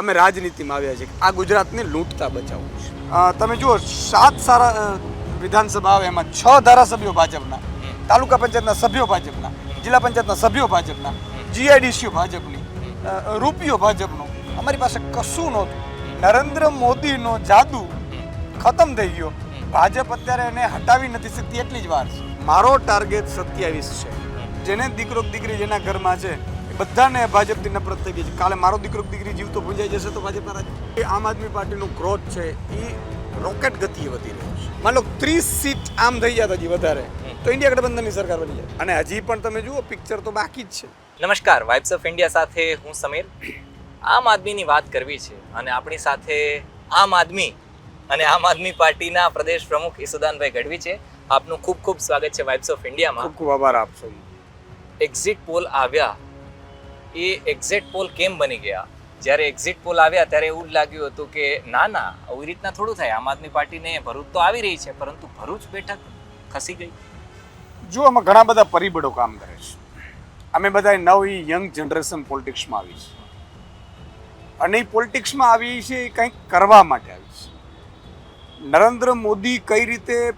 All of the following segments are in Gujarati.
અમે રાજનીતિમાં આવ્યા છીએ. આ ગુજરાતને લૂંટતા બચાવવું છે તમે જુઓ સાત સારા વિધાનસભા આવે એમાં છ ધારાસભ્યો ભાજપના તાલુકા પંચાયતના સભ્યો ભાજપના જિલ્લા પંચાયતના સભ્યો ભાજપના જીઆઈડીસીઓ ભાજપની રૂપિયો ભાજપનો. અમારી પાસે કશું નહોતું. નરેન્દ્ર મોદીનો જાદુ ખતમ થઈ ગયો. ભાજપ અત્યારે એને હટાવી નથી શકતી એટલી જ વાર છે. મારો ટાર્ગેટ સત્યાવીસ છે. જેને દીકરો દીકરી જેના ઘરમાં છે બધાને ભાજપથી નફરત થઈ ગઈ છે. કાલે મારો દીકરો દીકરી જીવતો ભૂંજાઈ જશે તો ભાજપના રાજ એ આમ આદમી પાર્ટીનું ગ્રોથ છે એ રોકેટ ગતિએ વધી રહ્યો છે. માન ત્રીસ સીટ આમ થઈ જતા હજી વધારે તો ઇન્ડિયા ગઠબંધનની સરકાર બની જાય. અને હજી પણ તમે જુઓ પિક્ચર તો બાકી જ છે. નમસ્કાર વાઇબ્સ ઓફ ઇન્ડિયા સાથે હું સમીર. આમ આદમીની વાત કરવી છે અને આપણી સાથે આમ આદમી અને આમ આદમી પાર્ટીના પ્રદેશ પ્રમુખ ઈસુદાનભાઈ ગઢવી છે. આપનું ખૂબ ખૂબ સ્વાગત છે વાઇબ્સ ઓફ ઇન્ડિયામાં ખૂબ ખૂબ આભાર આપશો એક્ઝિટ પોલ આવ્યા. એ એક્ઝેક્ટ પોલ કેમ બની ગયા? જ્યારે એક્ઝિટ પોલ આવ્યા ત્યારે એવું જ લાગ્યું હતું કે, ના ના, આવી રીતના થોડું થાય. આમ આદમી પાર્ટીને ભરૂચ તો આવી રહી છે, પરંતુ ભરૂચ બેઠક ખસી ગઈ. જો આમાં ઘણા બધા પરિબળો કામ કરે છે. અમે બધા નવી યંગ જનરેશન પોલિટિક્સમાં આવી છે. અને એ પોલિટિક્સમાં આવી છે એ કંઈક કરવા માટે આવી છે. નરેન્દ્ર મોદી કઈ રીતે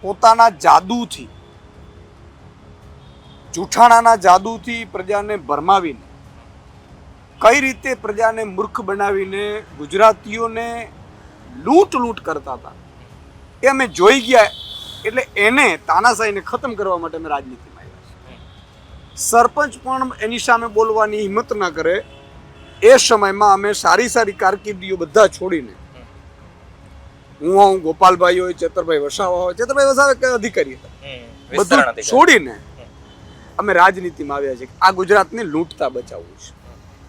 પોતાના જાદુથી જૂઠાણાના જાદુથી પ્રજાને ભરમાવીને કઈ રીતે પ્રજાને મૂર્ખ બનાવીને ગુજરાતીઓને લૂંટ લૂંટ કરતા હતા એ અમે જોઈ ગયા. એટલે એને તાનાશાહીને ખતમ કરવા માટે અમે રાજનીતિમાં આવ્યા સરપંચ પણ એની સામે બોલવાની હિંમત ના કરે. એ સમયમાં અમે સારી સારી કારકિર્દીઓ બધા છોડીને હું હું ગોપાલભાઈ હોય ચેતરભાઈ વસાવા હોય ચેતરભાઈ વસાવા અધિકારી હતા બધું છોડીને અમે રાજનીતિમાં આવ્યા છીએ આ ગુજરાતને લૂંટતા બચાવવું છે.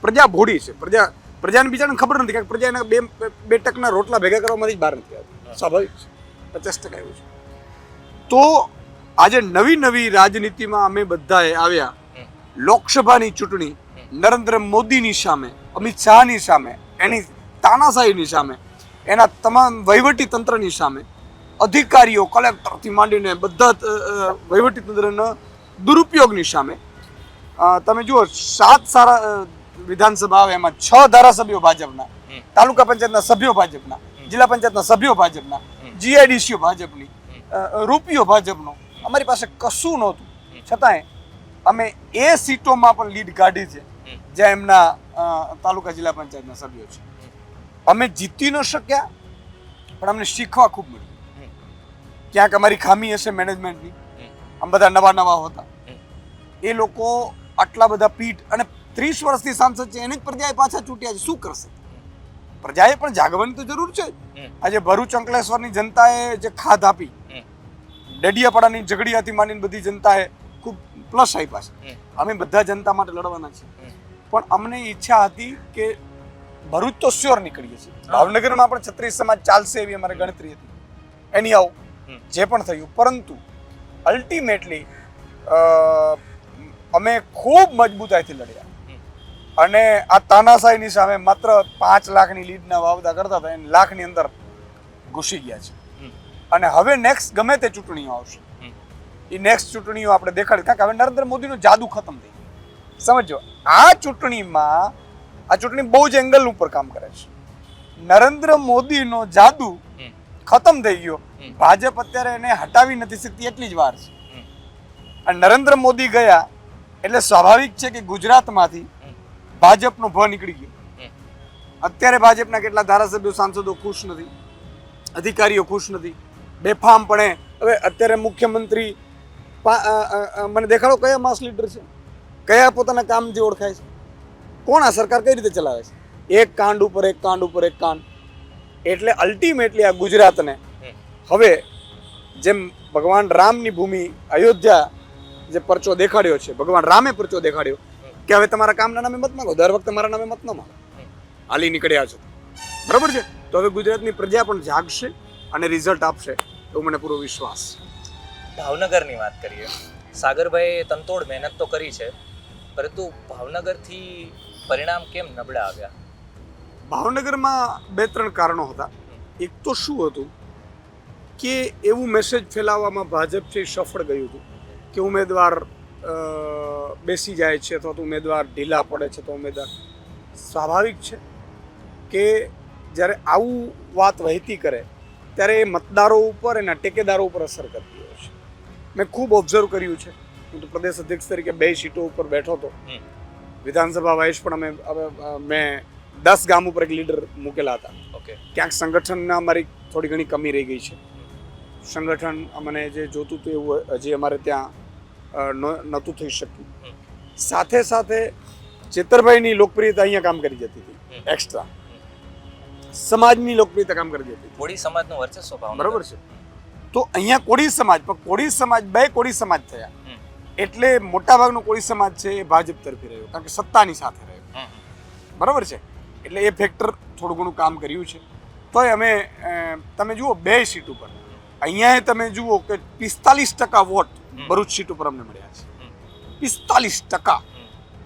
પ્રજા ભોળી છે. પ્રજા, પ્રજાને બિચારાને ખબર નથી કે પ્રજા એના બે બે ટકના રોટલા ભેગા કરવામાંથી જ બહાર નથી આવતી. સ્વાભાવિક છે. પચાસ ટકા એવું છે. તો આજે નવી નવી રાજનીતિમાં અમે બધાએ આવ્યા. લોકસભાની ચૂંટણી નરેન્દ્ર મોદીની સામે, અમિત શાહની સામે, એની તાનાશાહીની સામે, એના તમામ વહીવટી તંત્રની સામે, અધિકારીઓ, કલેક્ટરથી માંડીને બધા વહીવટી તંત્રના દુરુપયોગની સામે. તમે જુઓ સાત સારા વિધાનસભા આવે એમાં છ ધારાસભ્યો ભાજપના તાલુકા પંચાયતના સભ્યો ભાજપના જિલ્લા પંચાયતના સભ્યો ભાજપના જીઆઈડીસીઓ ભાજપની રૂપિયો ભાજપનો. અમારી પાસે કશું નહોતું. છતાંય અમે એ સીટોમાં પણ લીડ કાઢી છે જ્યાં એમના તાલુકા જિલ્લા પંચાયતના સભ્યો છે. અમે જીતી ન શક્યા પણ અમને શીખવા ખૂબ મળ્યું. ક્યાંક અમારી ખામી હશે મેનેજમેન્ટની આમ બધા નવા નવા હોતા એ લોકો આટલા બધા પીઠ અને ત્રીસ વર્ષથી સાંસદ છે એને જ પ્રજાએ પાછા ચૂંટ્યા છે. શું કરશે? પ્રજાએ પણ જાગવાની તો જરૂર છે આજે ભરૂચ અંકલેશ્વરની જનતાએ જે ખાધ આપી. ડડિયાપાડાની ઝઘડિયાથી માંડીને બધી જનતાએ ખૂબ પ્લસ આપ્યા છે. અમે બધા જનતા માટે લડવાના છીએ. પણ અમને ઈચ્છા હતી કે ભરૂચ તો શ્યોર નીકળીએ છીએ. ભાવનગરમાં પણ છત્રીસ સમાજ ચાલશે એવી અમારી ગણતરી હતી. એની આવું જે પણ થયું પરંતુ અલ્ટિમેટલી અમે ખૂબ મજબૂતાઈથી લડ્યા. અને આ તાનાશાહીની સામે માત્ર પાંચ લાખની લીડના વાવદા કરતા હતા એને લાખની અંદર ઘૂસી ગયા છે. અને હવે નેક્સ્ટ ગમે તે ચૂંટણીઓ આવશે. એ નેક્સ્ટ ચૂંટણીઓ આપણે દેખાડી. કારણ કે હવે નરેન્દ્ર મોદીનો જાદુ ખતમ થઈ ગયો. સમજો આ ચૂંટણીમાં આ ચૂંટણી બહુ જ એંગલ ઉપર કામ કરે છે. નરેન્દ્ર મોદીનો જાદુ ખતમ થઈ ગયો. ભાજપ અત્યારે એને હટાવી નથી શકતી એટલી જ વાર છે. અને નરેન્દ્ર મોદી ગયા એટલે સ્વાભાવિક છે કે ગુજરાતમાંથી ભાજપનો ભ નીકળી ગયો. અત્યારે ભાજપના કેટલા ધારાસભ્યો, સાંસદો ખુશ નથી, અધિકારીઓ ખુશ નથી બેફામપણે હવે અત્યારે મુખ્યમંત્રી મને દેખાડો કયા માસ લીડર છે? કયા પોતાના કામથી ઓળખાય છે? કોણ આ સરકાર કઈ રીતે ચલાવે છે? એક કાંડ ઉપર એક કાંડ ઉપર એક કાંડ. એટલે અલ્ટિમેટલી આ ગુજરાતને. હવે જેમ ભગવાન રામની ભૂમિ અયોધ્યા જે પરચો દેખાડ્યો છે ભગવાન રામે પરચો દેખાડ્યો કે હવે તમારા કામના નામે મત માંગો દર વખતે મારા નામે મત ન માંગો. હાલી નીકળ્યા છો. બરાબર છે? તો હવે ગુજરાતની પ્રજા પણ જાગશે અને રિઝલ્ટ આપશે એવો મને પૂરો વિશ્વાસ. ભાવનગરની વાત કરીએ. સાગરભાઈએ તંતોડ મહેનત તો કરી છે પરંતુ ભાવનગરથી પરિણામ કેમ નબળા આવ્યા? ભાવનગરમાં બે ત્રણ કારણો હતા. એક તો શું હતું? કે એવું મેસેજ ફેલાવવામાં ભાજપ છે સફળ ગયું હતું કે ઉમેદવાર બેસી જાય છે અથવા તો ઉમેદવાર ઢીલા પડે છે તો ઉમેદવાર સ્વાભાવિક છે કે જ્યારે આવું વાત વહેતી કરે ત્યારે એ મતદારો ઉપર એના ટેકેદારો ઉપર અસર કરતી હોય છે. મેં ખૂબ ઓબ્ઝર્વ કર્યું છે. હું તો પ્રદેશ અધ્યક્ષ તરીકે બે સીટો ઉપર બેઠો હતો. વિધાનસભા વાઇસ પણ અમે હવે, મેં દસ ગામ ઉપર એક લીડર મૂકેલા હતા. ઓકે ક્યાંક સંગઠનના અમારી થોડી ઘણી કમી રહી ગઈ છે. સંગઠન અમને જે જોતું હતું એવું હજી અમારે ત્યાં નહોતું થઈ શક્યું. સાથે સાથે ચેતરભાઈની લોકપ્રિયતા અહીંયા કામ કરી જતી હતી. એક્સ્ટ્રા સમાજની લોકપ્રિયતા કામ કરી જતી કોળી સમાજનો વર્ચસ્વ ભાવ બરોબર છે. તો અહીંયા કોળી સમાજ પણ કોળી સમાજ બે કોળી સમાજ થયા. એટલે એટલે મોટાભાગનો કોળી સમાજ છે એ ભાજપ તરફી રહ્યો કારણ કે સત્તાની સાથે રહ્યો. બરાબર છે. એટલે એ ફેક્ટર થોડું ઘણું કામ કર્યું છે. તોય અમે તમે જુઓ બે સીટ ઉપર. અહીંયા તમે જુઓ કે પિસ્તાલીસ ટકા વોટ ભરૂચ સીટ ઉપર અમને મળ્યા છે. પિસ્તાલીસ ટકા.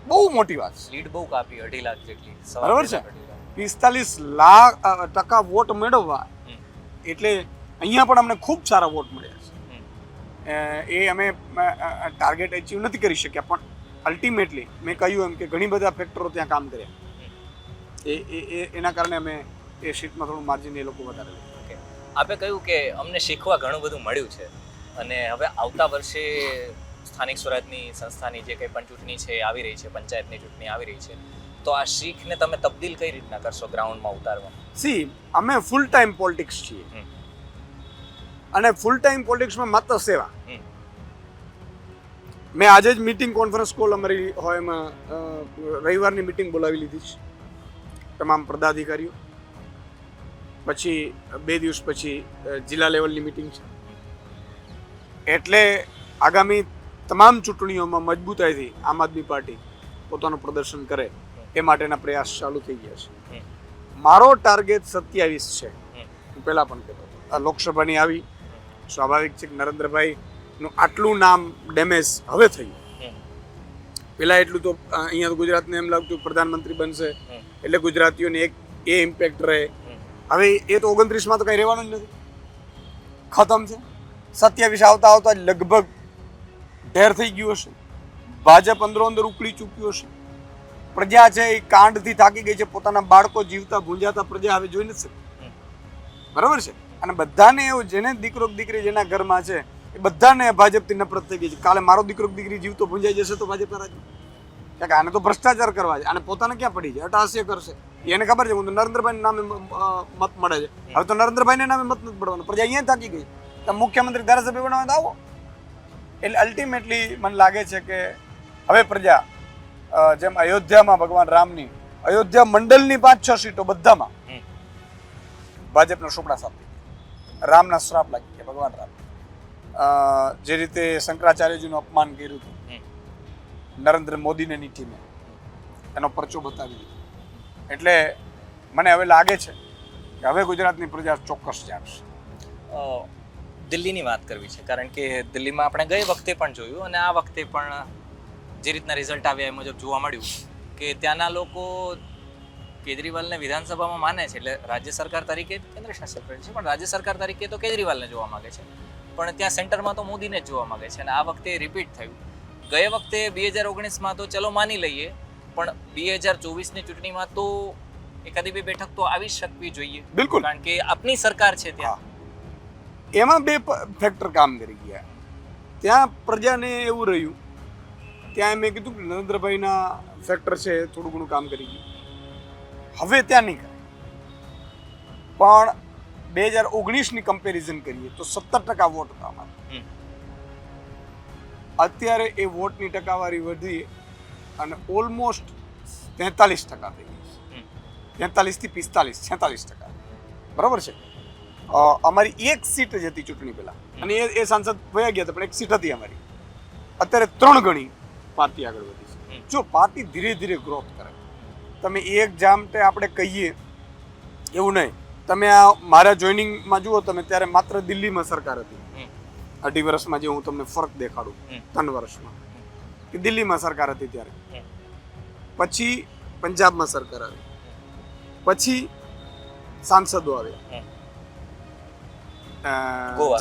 બહુ મોટી વાત છે. લીડ બહુ કાપી અઢી લાખ જેટલી. બરાબર છે. પિસ્તાલીસ લાખ ટકા વોટ મેળવવા એટલે અહીંયા પણ અમને ખૂબ સારા વોટ મળ્યા છે. એ અમે ટાર્ગેટ અચીવ નથી કરી શક્યા પણ અલ્ટિમેટલી મેં કહ્યું એમ કે ઘણી બધા ફેક્ટરો ત્યાં કામ કર્યા. એ એ એના કારણે અમે એ સીટમાં થોડું માર્જિન એ લોકો વધારે. આપે કહ્યું કે અમને શીખવા ઘણું બધું મળ્યું છે. અને હવે આવતા વર્ષે સ્થાનિક સ્વરાજની સંસ્થાની જે કંઈ પણ ચૂંટણી છે આવી રહી છે પંચાયતની ચૂંટણી આવી રહી છે તો આ શીખને તમે તબદીલ કઈ રીતના કરશો ગ્રાઉન્ડમાં ઉતારવા? સી અમે ફૂલ ટાઈમ પોલિટિક્સ છીએ. અને ફૂલ ટાઈમ પોલિટિક્સમાં માત્ર સેવા. મેં આજે જ મીટિંગ કોન્ફરન્સ કોલ અમારી હોય એમાં રવિવારની મીટિંગ બોલાવી લીધી છે. તમામ પદાધિકારીઓ. પછી બે દિવસ પછી જિલ્લા લેવલની મિટિંગ છે. એટલે આગામી તમામ ચૂંટણીઓમાં મજબૂતાઈથી આમ આદમી પાર્ટી પોતાનું પ્રદર્શન કરે એ માટેના પ્રયાસ ચાલુ થઈ ગયા છે. મારો ટાર્ગેટ સત્યાવીસ છે. હું પહેલા પણ કહેતો હતો. આ લોકસભાની આવી સ્વાભાવિક છે કે નરેન્દ્રભાઈનું આટલું નામ ડેમેજ હવે થયું. પેલા એટલું તો અહીંયા ગુજરાતને એમ લાગતું પ્રધાનમંત્રી બનશે. એટલે ગુજરાતીઓને એક એ ઇમ્પેક્ટ રહે. હવે એ તો ઓગણત્રીસમાં તો કંઈ રહેવાનું જ નથી. ખતમ છે. સત્યાવીસ આવતા આવતા લગભગ ઢેર થઈ ગયું હશે. ભાજપ અંદરો અંદર ઉકળી ચૂક્યું હશે. પ્રજા છે એ કાંડથી થાકી ગઈ છે. પોતાના બાળકો જીવતા ભૂંજાતા પ્રજા હવે જોઈ નથી શકતી. બરાબર છે? અને બધાને એવું જેને દીકરો દીકરી જેના ઘરમાં છે, એ બધાને ભાજપથી નફરત થઈ ગઈ છે. કાલે મારો દીકરો દીકરી જીવતો ભૂંજાઈ જશે તો ભાજપ રાજ્ય. કારણ કે આને તો ભ્રષ્ટાચાર કરવા છે. અને પોતાને ક્યાં પડી છે? અટાસ્ય કરશે. એને ખબર છે હું તો નરેન્દ્રભાઈ નામે મત મળે છે. હવે તો નરેન્દ્રભાઈને નામે મત નથી પડવાનો પ્રજા અહીંયા થાકી ગઈ. તમે મુખ્યમંત્રી ધારાસભ્ય બનાવે તો આવો. એટલે અલ્ટિમેટલી મને લાગે છે કે હવે પ્રજા જેમ અયોધ્યામાં ભગવાન રામની અયોધ્યા મંડળની પાંચ છ સીટો બધામાં. ભાજપનો ચોપડા સાપ રામના શ્રાપ લાગી ગયા ભગવાન રામ. જે રીતે શંકરાચાર્યજીનું અપમાન કર્યું હતું. નરેન્દ્ર મોદીને ની ટીમે એનો પરચો બતાવી દીધો. એટલે મને હવે લાગે છે કે હવે ગુજરાતની પ્રજા ચોક્કસ જાણશે દિલ્હીની વાત કરવી છે, કારણ કે દિલ્હીમાં આપણે ગઈ વખતે પણ જોયું અને આ વખતે પણ જે રીતના રિઝલ્ટ આવ્યા એ મુજબ જોવા મળ્યું કે ત્યાંના લોકો કેજરીવાલને વિધાનસભામાં માને છે, એટલે રાજ્ય સરકાર તરીકે કેન્દ્ર શાસિત પ્રદેશ છે, પણ રાજ્ય સરકાર તરીકે તો કેજરીવાલને જોવા માંગે છે. પણ ત્યાં સેન્ટરમાં તો મોદીને જ જોવા માગે છે અને આ વખતે રિપીટ થયું. ગયે વખતે બે હજાર ઓગણીસમાં તો ચલો માની લઈએ પણ બે હજાર ચોવીસની ચૂંટણીમાં તો એકાદી બે બેઠક તો આવી શકવી જોઈએ. બિલકુલ. કારણ કે આપની સરકાર છે ત્યાં. એમાં બે ફેક્ટર કામ કરી ગયા. ત્યાં પ્રજાને એવું રહ્યું. ત્યાં મેં કીધું કે નરેન્દ્રભાઈના ફેક્ટર છે થોડું ઘણું કામ કરી ગયું. હવે ત્યાં નહીં કરે. પણ બે હજાર ઓગણીસની કમ્પેરિઝન કરીએ તો સત્તર ટકા વોટ હતા અમારે અત્યારે એ વોટની ટકાવારી વધી અને ઓલમોસ્ટ તેતાલીસ ટકા થઈ ગઈ છે. તેતાલીસથી પિસ્તાલીસ છેતાલીસ ટકા. બરાબર છે? અમારી એક સીટ જ હતી ચૂંટણી પહેલા. અને એ એ સાંસદ વયા ગયા હતા પણ એક સીટ હતી અમારી. અત્યારે ત્રણ ગણી પાર્ટી આગળ વધી છે. જો પાર્ટી ધીરે ધીરે ગ્રોથ કરે. તમે એક જામટે આપણે કહીએ એવું નહીં. તમે આ મારા જોઈનિંગમાં જુઓ તમે ત્યારે માત્ર દિલ્હીમાં સરકાર હતી. અઢી વર્ષમાં જે હું તમને ફરક દેખાડું ત્રણ વર્ષમાં. કે દિલ્હીમાં સરકાર હતી ત્યારે. પછી પંજાબમાં સરકાર આવી પછી સાંસદો આવ્યા.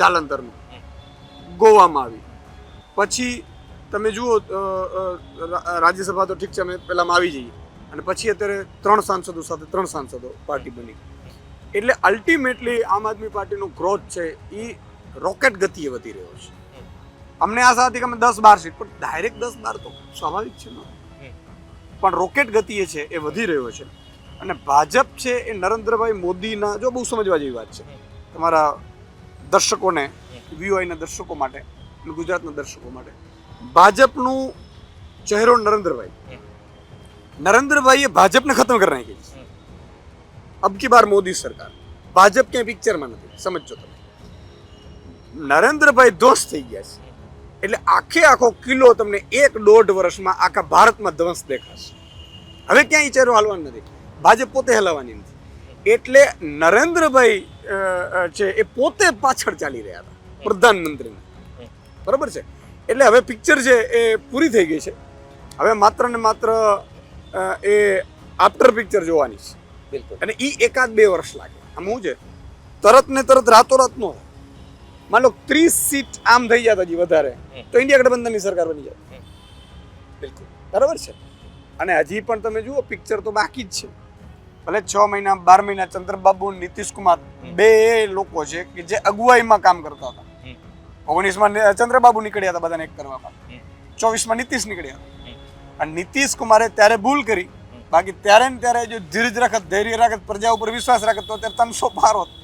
જાલંધરનું. ગોવામાં આવી. પછી તમે જુઓ રાજ્યસભા તો ઠીક છે અમે પહેલામાં આવી જઈએ. અને પછી અત્યારે ત્રણ સાંસદો સાથે ત્રણ સાંસદો પાર્ટી બની. એટલે અલ્ટિમેટલી આમ આદમી પાર્ટીનો ગ્રોથ છે એ રોકેટ ગતિએ વધી રહ્યો છે. અમને આશા હતી કે અમે દસ બાર સીટ પણ ડાયરેક્ટ દસ બાર તો સ્વાભાવિક છે ને. પણ રોકેટ ગતિએ છે એ વધી રહ્યો છે. અને ભાજપ છે એ નરેન્દ્રભાઈ મોદીના જો બહુ સમજવા જેવી વાત છે. તમારા દર્શકોને, વીઓઆઈના દર્શકો માટે અને ગુજરાતના દર્શકો માટે. ભાજપનું ચહેરો નરેન્દ્રભાઈ. નરેન્દ્રભાઈએ ભાજપને ખતમ કરી નાખી છે. અબ કી બાર મોદી સરકાર. ભાજપ ક્યાંય પિક્ચરમાં નથી. સમજો તમે. નરેન્દ્રભાઈ દોસ્ત થઈ ગયા છે. એટલે આખે આખો કિલ્લો તમને એક દોઢ વર્ષમાં આખા ભારતમાં ધ્વંસ દેખાશે. હવે ક્યાંય ચહેરો હાલવાનો નથી. ભાજપ પોતે હલાવવાની નથી. એટલે નરેન્દ્રભાઈ છે એ પોતે પાછળ ચાલી રહ્યા હતા પ્રધાનમંત્રીને. બરાબર છે? એટલે હવે પિક્ચર છે એ પૂરી થઈ ગઈ છે. હવે માત્ર ને માત્ર એ આફ્ટર પિક્ચર જોવાની છે. બિલકુલ. અને એ એકાદ બે વર્ષ લાગે. આમ શું છે? તરત ને તરત રાતોરાત નો. માન લો ત્રીસ સીટ આમ થઈ જાત હજી વધારે તો ઇન્ડિયા ગઠબંધનની સરકાર બની જાય. બિલકુલ. બરાબર છે? અને હજી પણ તમે જુઓ પિક્ચર તો બાકી જ છે. ભલે છ મહિના બાર મહિના ચંદ્રબાબુ નીતિશ કુમાર બે લોકો છે કે જે અગુવાઈમાં કામ કરતા હતા. ઓગણીસમાં ચંદ્રબાબુ નીકળ્યા હતા બધાને એક કરવામાં. માટે ચોવીસમાં નીતિશ નીકળ્યા હતા. અને નીતિશ કુમારે ત્યારે ભૂલ કરી. બાકી ત્યારે ને ત્યારે જો ધીરજ રાખત ધૈર્ય રાખત પ્રજા ઉપર વિશ્વાસ રાખત તો અત્યારે ત્રણસો પાર હોત.